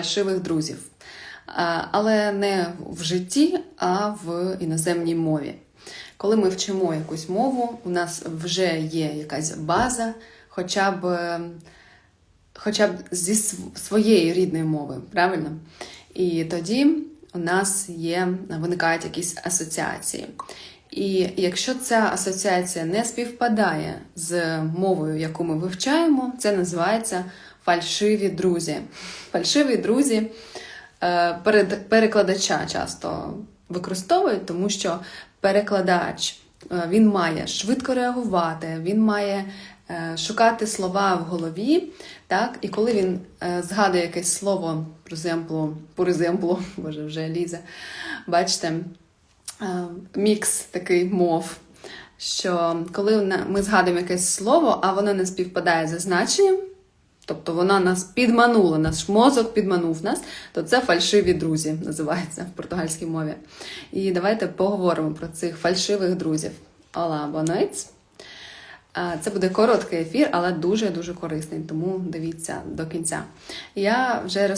фальшивих друзів. Але не в житті, а в іноземній мові. Коли ми вчимо якусь мову, у нас вже є якась база, хоча б, хоча б зі своєї рідної мови, правильно? І тоді у нас є, виникають якісь асоціації. І якщо ця асоціація не співпадає з мовою, яку ми вивчаємо, це називається фальшиві друзі. Фальшиві друзі е, перекладача часто використовують, тому що перекладач е, він має швидко реагувати, він має е, шукати слова в голові, так? і коли він згадує якесь слово, por exemplo, боже, вже лізе, бачите, мікс такий мов. Що коли ми згадуємо якесь слово, а воно не співпадає за значенням, тобто вона нас підманула, наш мозок підманув нас, то це фальшиві друзі називається в португальській мові. І давайте поговоримо про цих фальшивих друзів. Ола, А, Це буде короткий ефір, але дуже-дуже корисний, тому дивіться до кінця. Я вже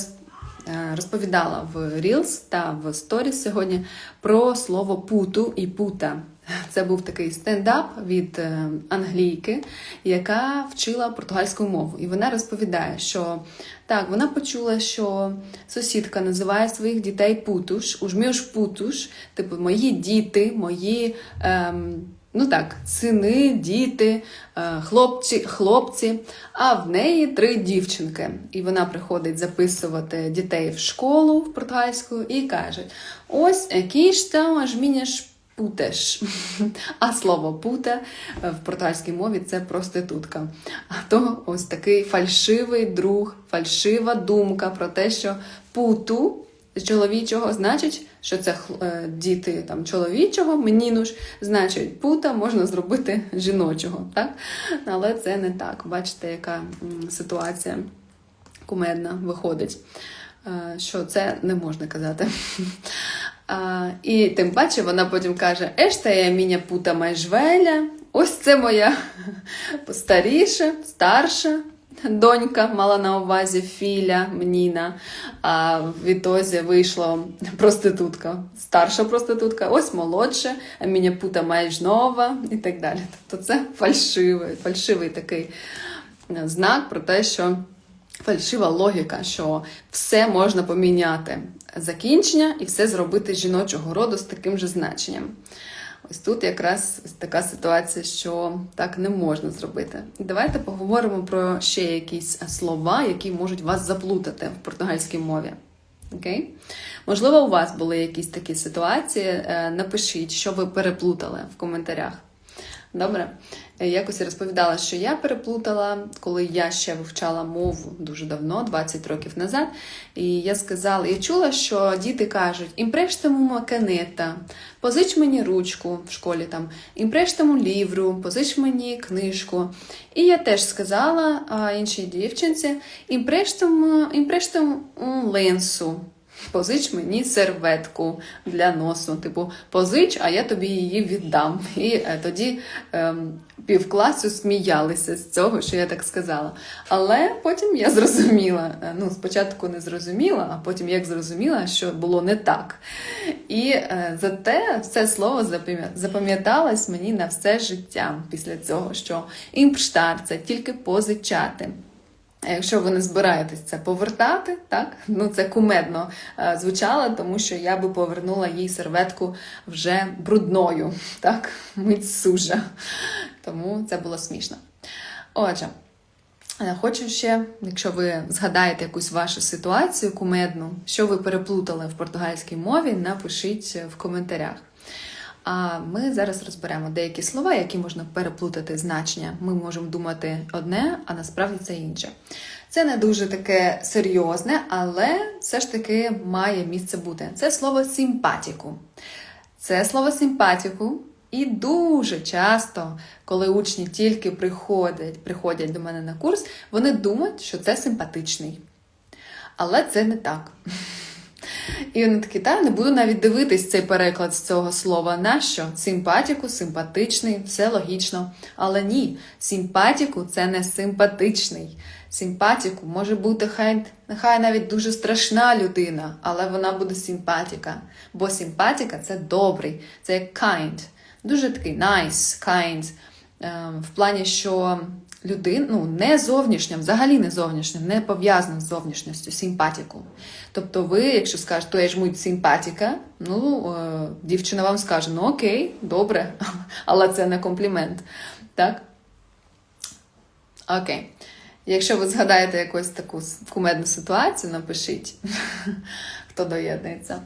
розповідала в Reels та в Stories сьогодні про слово путу і пута. Це був такий стендап від е, англійки, яка вчила португальську мову. І вона розповідає, що так, вона почула, що сусідка називає своїх дітей путуш, уж між путуш, типу мої діти, мої. Ем, Ну так, сини, діти, е, хлопці, хлопці, а в неї три дівчинки. І вона приходить записувати дітей в школу в португальську і каже: ось який ж там аж міня ж путеш. А слово пута в португальській мові це проститутка. А то ось такий фальшивий друг, фальшива думка про те, що путу чоловічого значить, що це е, діти там чоловічого, ж значить пута можна зробити жіночого, так? Але це не так. Бачите, яка ситуація кумедна виходить, е, що це не можна казати. А, і тим паче вона потім каже: Ешта я міня пута майжвеля. Ось це моя старіша, старша донька мала на увазі Філя, Мніна. А в відтозі вийшла проститутка, старша проститутка, ось молодша, а міня пута майжнова і так далі. Тобто це фальшивий, фальшивий такий е, знак про те, що фальшива логіка, що все можна поміняти закінчення і все зробити жіночого роду з таким же значенням. Ось тут якраз така ситуація, що так не можна зробити. Давайте поговоримо про ще якісь слова, які можуть вас заплутати в португальській мові. Окей? Можливо, у вас були якісь такі ситуації. Е, Напишіть, що ви переплутали в коментарях. Добре, якось розповідала, що я переплутала, коли я ще вивчала мову дуже давно, 20 років назад. І я сказала, я чула, що діти кажуть: імпрештему маканета, позич мені ручку в школі там, імпрештему лівру, позич мені книжку. І я теж сказала іншій дівчинці: імпрештему ленсу. Позич мені серветку для носу. Типу, позич, а я тобі її віддам. І е, тоді ем, півкласу сміялися з цього, що я так сказала. Але потім я зрозуміла. е, Ну, спочатку не зрозуміла, а потім як зрозуміла, що було не так. І е, зате це слово запам'яталось мені на все життя після цього, що імпштар це тільки позичати. Якщо ви не збираєтесь це повертати, так ну це кумедно е, звучало, тому що я би повернула їй серветку вже брудною, так, мить сужа. Тому це було смішно. Отже, е, хочу ще, якщо ви згадаєте якусь вашу ситуацію кумедну, що ви переплутали в португальській мові, напишіть в коментарях. А ми зараз розберемо деякі слова, які можна переплутати значення. Ми можемо думати одне, а насправді це інше. Це не дуже таке серйозне, але все ж таки має місце бути. Це слово симпатіку. Це слово симпатіку. І дуже часто, коли учні тільки приходять, приходять до мене на курс, вони думають, що це симпатичний. Але це не так. І вони такі, та не буду навіть дивитись цей переклад з цього слова. Нащо? Симпатіку, симпатичний, все логічно. Але ні, симпатіку це не симпатичний. Симпатіку може бути хай, нехай навіть дуже страшна людина, але вона буде симпатіка. Бо симпатіка це добрий, це як kind. Дуже такий nice, kind. Ем, в плані, що людина ну, не зовнішня, взагалі не зовнішня, не пов'язана з зовнішністю, симпатіку. Тобто, ви, якщо скажете, я ж муть симпатіка, ну, е, дівчина вам скаже, ну окей, добре, але це не комплімент. Так? Окей. Якщо ви згадаєте якусь таку кумедну ситуацію, напишіть, хто доєднується.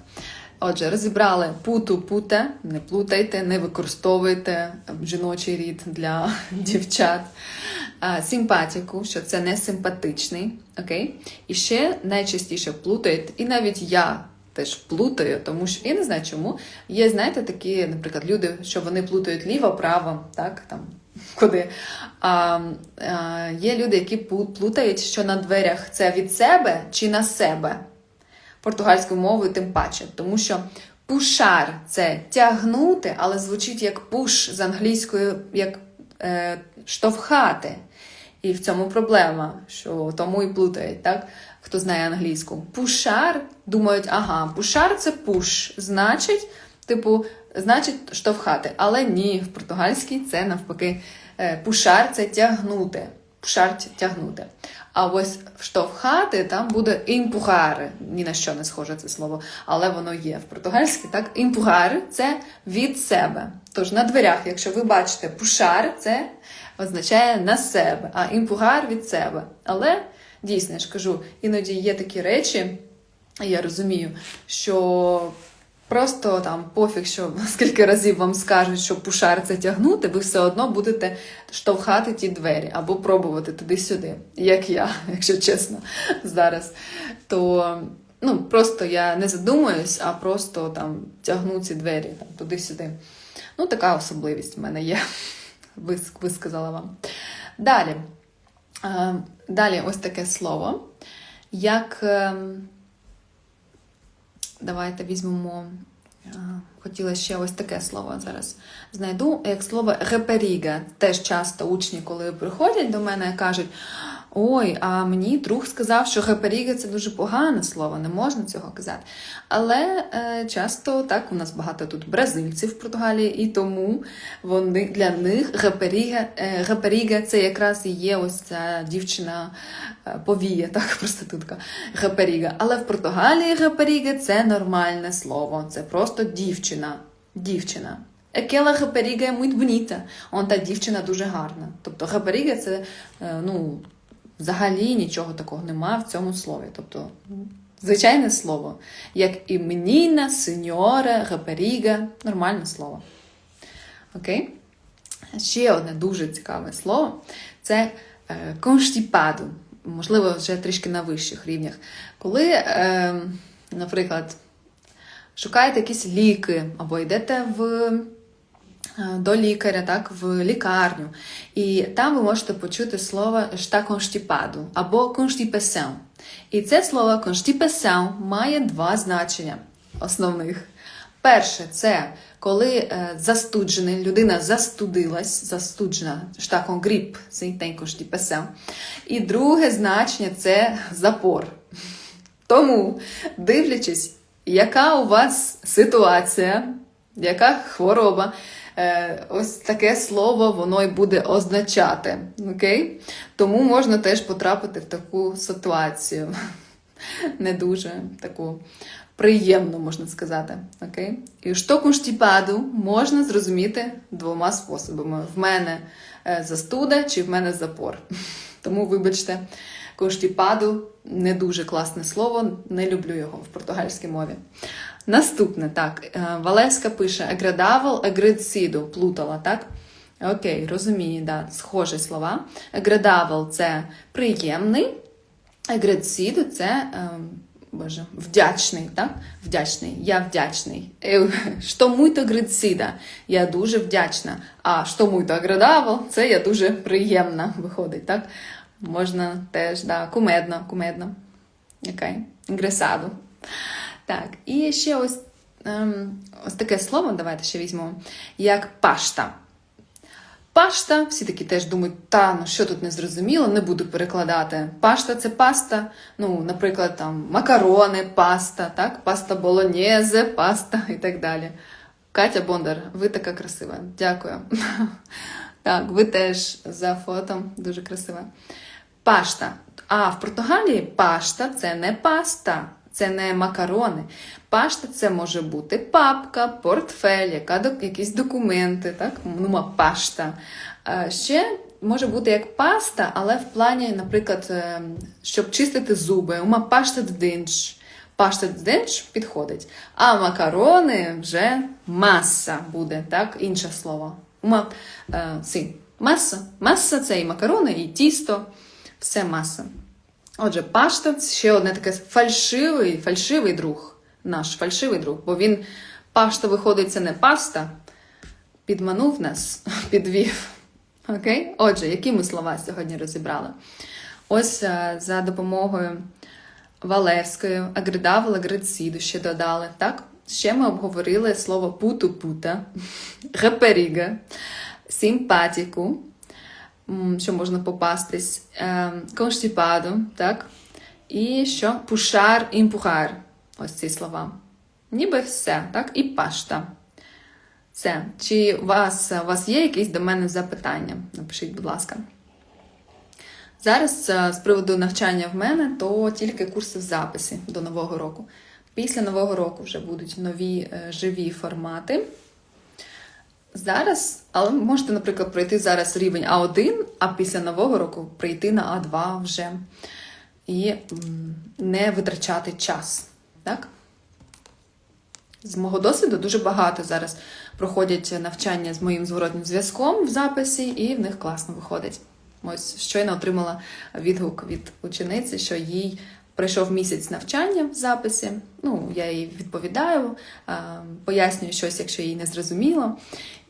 Отже, розібрали путу путе, не плутайте, не використовуйте жіночий рід для дівчат. Симпатіку, що це не симпатичний. Окей? І ще найчастіше плутають, і навіть я теж плутаю, тому що я не знаю чому. Є, знаєте, такі, наприклад, люди, що вони плутають ліво-право, так, там, куди. А, а, Є люди, які плутають, що на дверях це від себе чи на себе португальською мовою, тим паче, тому що пушар це тягнути, але звучить як пуш з англійською, як е, штовхати. І в цьому проблема, що тому і плутають, так? Хто знає англійську. Пушар думають, ага, пушар це пуш, значить, типу, значить, штовхати. Але ні, в португальській це навпаки. е, Пушар це тягнути. Пушар тягнути. А ось штовхати там буде імпугари. Ні на що не схоже це слово, але воно є в португальській. Так, імпугари це від себе. Тож на дверях, якщо ви бачите пушар, це означає на себе, а імпугар від себе. Але дійсно я ж кажу, іноді є такі речі, я розумію, що. Просто там пофіг, що скільки разів вам скажуть, що пушар це тягнути, ви все одно будете штовхати ті двері або пробувати туди-сюди, як я, якщо чесно, зараз. То ну, просто я не задумуюсь, а просто там тягну ці двері там, туди-сюди. Ну, така особливість в мене є, висказала вам. Далі. Далі ось таке слово, як. Давайте візьмемо. Хотіла ще ось таке слово зараз знайду, як слово реперіга. Теж часто учні, коли приходять до мене, кажуть: Ой, а мені друг сказав, що реперіга це дуже погане слово, не можна цього казати. Але е, часто так, у нас багато тут бразильців в Португалії, і тому вони для них реперіга, е, реперіга це якраз і є ось ця дівчина е, повія, так, проститутка. Реперіга. Але в Португалії реперіга це нормальне слово, це просто дівчина. Дівчина. Rapariga é muito bonita. Он та дівчина дуже гарна. Тобто rapariga це, ну, Взагалі нічого такого нема в цьому слові. Тобто, звичайне слово, як іменіна, сеньора, раперіга, нормальне слово. Окей? Ще одне дуже цікаве слово це е, конштіпаду. Можливо, вже трішки на вищих рівнях. Коли, е, наприклад, шукаєте якісь ліки або йдете в. Е, до лікаря, так, в лікарню. І там ви можете почути слово «шта конштіпаду» або «конштіпесен». І це слово «конштіпесен» має два значення основних. Перше, це коли е, застуджений, людина застудилась, застуджена, штакон гріп, день. І друге значення це запор. Тому, дивлячись, яка у вас ситуація, яка хвороба, ось таке слово воно й буде означати. Окей? Тому можна теж потрапити в таку ситуацію. Не дуже таку приємну, можна сказати. Окей? І штоку штіпаду можна зрозуміти двома способами: в мене е, застуда чи в мене запор. Тому, вибачте, коштіпаду не дуже класне слово, не люблю його в португальській мові. Наступне, так, е, Валеска пише агредавал, агредсіду, плутала, так? Окей, розумію, да, схожі слова. Агредавал це приємний, агредсіду це. Е, Боже, вдячний, так? Вдячний. Я вдячний. Що muito agradecida. Я дуже вдячна. А що muito agradable, це я дуже приємна виходить, так? Можна теж, да, кумедно, кумедно. Окей. Інгресаду. Так, і ще ось, ем, ось таке слово, давайте ще візьмемо, як пашта. Пашта, всі такі теж думають, та ну що тут не зрозуміло, не буду перекладати. Пашта це паста, ну, наприклад, там макарони, паста, так? паста болоньєзе, паста і так далі. Катя Бондар, ви така красива. Дякую. Так, ви теж за фото дуже красива. Пашта. А в Португалії пашта це не паста, це не макарони. Пашта це може бути папка, портфель, яка, якісь документи, так? Ну, пашта. Е, Ще може бути як паста, але в плані, наприклад, е, щоб чистити зуби, ума пашта ддинч. Пашта ддинч підходить. А макарони вже маса буде, так? Інше слово. Ума, е, сі. Маса. Маса це і макарони, і тісто, все маса. Отже, пашта це ще одне таке фальшивий, фальшивий друг. Наш фальшивий друг, бо він пашта виходить, це не паста, підманув нас, підвів. Окей? Отже, які ми слова сьогодні розібрали? Ось е, за допомогою Валевської, агридавла, греціду ще додали, так? Ще ми обговорили слово путу-пута, реперіга, симпатіку, що можна попастись, е, конштіпаду, так? І що пушар, імпухар. Ось ці слова. Ніби все, так? І пашта. Все. Чи у вас, у вас є якісь до мене запитання? Напишіть, будь ласка. Зараз е, з приводу навчання в мене, то тільки курси в записі до Нового року. Після Нового року вже будуть нові е, живі формати. Зараз, але можете, наприклад, пройти зараз рівень А1, а після Нового року прийти на А2 вже і не витрачати час. Так? З мого досвіду дуже багато зараз проходять навчання з моїм зворотнім зв'язком в записі, і в них класно виходить. Ось щойно отримала відгук від учениці, що їй пройшов місяць навчання в записі. Ну, я їй відповідаю, пояснюю щось, якщо їй не зрозуміло.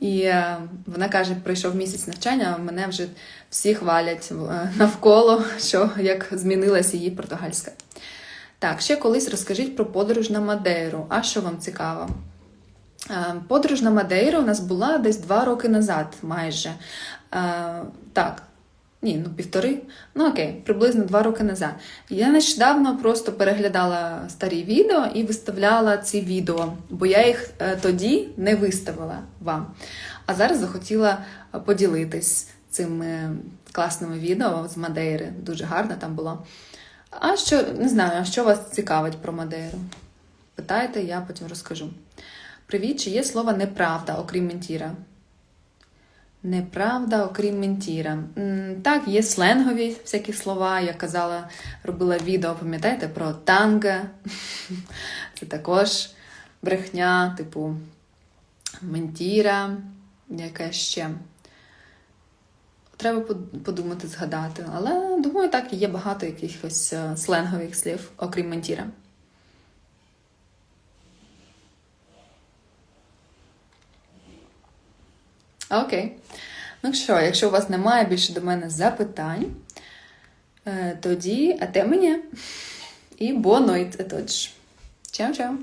І е, вона каже: пройшов місяць навчання, а мене вже всі хвалять е, навколо, що як змінилася її португальська. Так, ще колись розкажіть про подорож на Мадейру. А що вам цікаво? Е, Подорож на Мадейру у нас була десь два роки назад, майже. Так, ні, ну півтори. Ну окей, приблизно два роки назад. Я нещодавно просто переглядала старі відео і виставляла ці відео, бо я їх е, тоді не виставила вам. А зараз захотіла е, поділитись цими класними відео з Мадейри. Дуже гарно там було. А що, не знаю, що вас цікавить про Мадейру? Питайте, я потім розкажу. Привіт, чи є слово неправда, окрім ментіра? Неправда, окрім ментіра. Так, є сленгові всякі слова. Я казала, робила відео, пам'ятаєте, про танго. Це також брехня, типу ментіра, яке ще. Треба подумати, згадати. Але думаю, так, є багато якихось е, сленгових слів, окрім ментіра. Окей. Ну що, якщо у вас немає більше до мене запитань, тоді, тоді ате мені і бонойт. Tchau, tchau.